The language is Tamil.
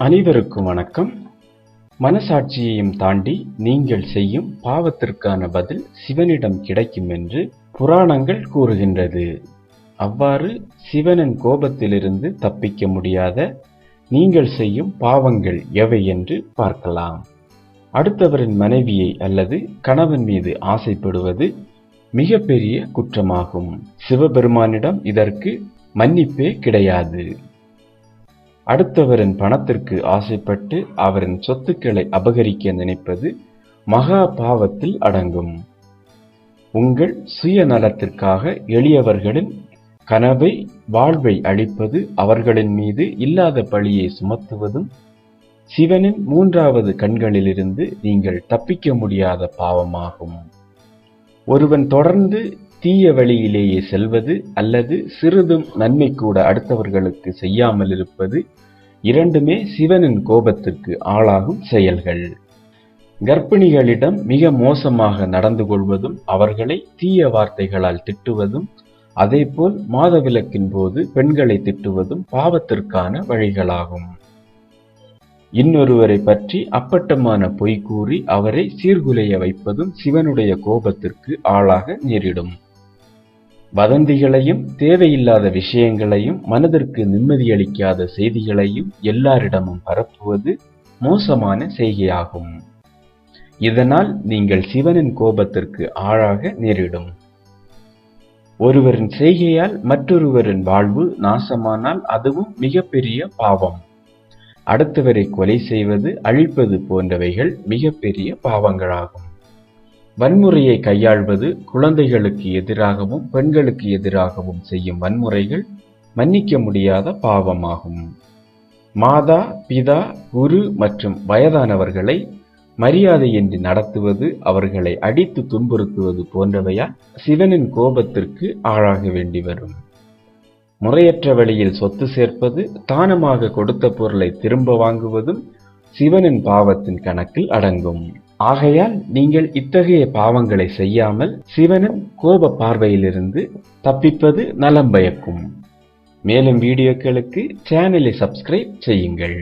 அனைவருக்கும் வணக்கம். மனசாட்சியையும் தாண்டி நீங்கள் செய்யும் பாவத்திற்கான பதில் சிவனிடம் கிடைக்கும் என்று புராணங்கள் கூறுகின்றது. அவ்வாறு சிவனின் கோபத்திலிருந்து தப்பிக்க முடியாத நீங்கள் செய்யும் பாவங்கள் எவை என்று பார்க்கலாம். அடுத்தவரின் மனைவியை அல்லது கணவன் மீது ஆசைப்படுவது மிகப்பெரிய குற்றமாகும். சிவபெருமானிடம் இதற்கு மன்னிப்பே கிடையாது. அடுத்தவரின் பணத்திற்கு ஆசைப்பட்டு அவரின் சொத்துக்களை அபகரிக்க நினைப்பது மகா பாவத்தில் அடங்கும். உங்கள் சுயநலத்திற்காக எளியவர்களின் கனவை வாழ்வை அழிப்பது அவர்களின் மீது இல்லாத பழியை சுமத்துவதும் சிவனின் மூன்றாவது கண்களிலிருந்து நீங்கள் தப்பிக்க முடியாத பாவமாகும். ஒருவன் தொடர்ந்து தீய வழியிலேயே செல்வது அல்லது சிறிதும் நன்மை கூட அடுத்தவர்களுக்கு செய்யாமல் இருப்பது இரண்டுமே சிவனின் கோபத்திற்கு ஆளாகும் செயல்கள். கர்ப்பிணிகளிடம் மிக மோசமாக நடந்து கொள்வதும் அவர்களை தீய வார்த்தைகளால் திட்டுவதும் அதேபோல் மாதவிலக்கின் போது பெண்களை திட்டுவதும் பாவத்திற்கான வழிகளாகும். இன்னொருவரை பற்றி அப்பட்டமான பொய் கூறி அவரை சீர்குலைய வைப்பதும் சிவனுடைய கோபத்திற்கு ஆளாக நேரிடும். வதந்திகளையும் தேவையில்லாத விஷயங்களையும் மனதிற்கு நிம்மதியளிக்காத செய்திகளையும் எல்லாரிடமும் பரப்புவது மோசமான செய்கையாகும். இதனால் நீங்கள் சிவனின் கோபத்திற்கு ஆளாக நேரிடும். ஒருவரின் செய்கையால் மற்றொருவரின் வாழ்வு நாசமானால் அதுவும் மிகப்பெரிய பாவம். அடுத்தவரை கொலை செய்வது அழிப்பது போன்றவைகள் மிகப்பெரிய பாவங்களாகும். வன்முறையை கையாள்வது குழந்தைகளுக்கு எதிராகவும் பெண்களுக்கு எதிராகவும் செய்யும் வன்முறைகள் மன்னிக்க முடியாத பாவமாகும். மாதா பிதா குரு மற்றும் வயதானவர்களை மரியாதையின்றி நடத்துவது அவர்களை அடித்து துன்புறுத்துவது போன்றவையால் சிவனின் கோபத்திற்கு ஆளாக வேண்டி வரும். முறையற்ற வழியில் சொத்து சேர்ப்பது தானமாக கொடுத்த பொருளை திரும்ப வாங்குவதும் சிவனின் பாவத்தின் கணக்கில் அடங்கும். ஆகையால் நீங்கள் இத்தகைய பாவங்களை செய்யாமல் சிவனின் கோப பார்வையிலிருந்து தப்பிப்பது நலம் பயக்கும். மேலும் வீடியோக்களுக்கு சேனலை சப்ஸ்கிரைப் செய்யுங்கள்.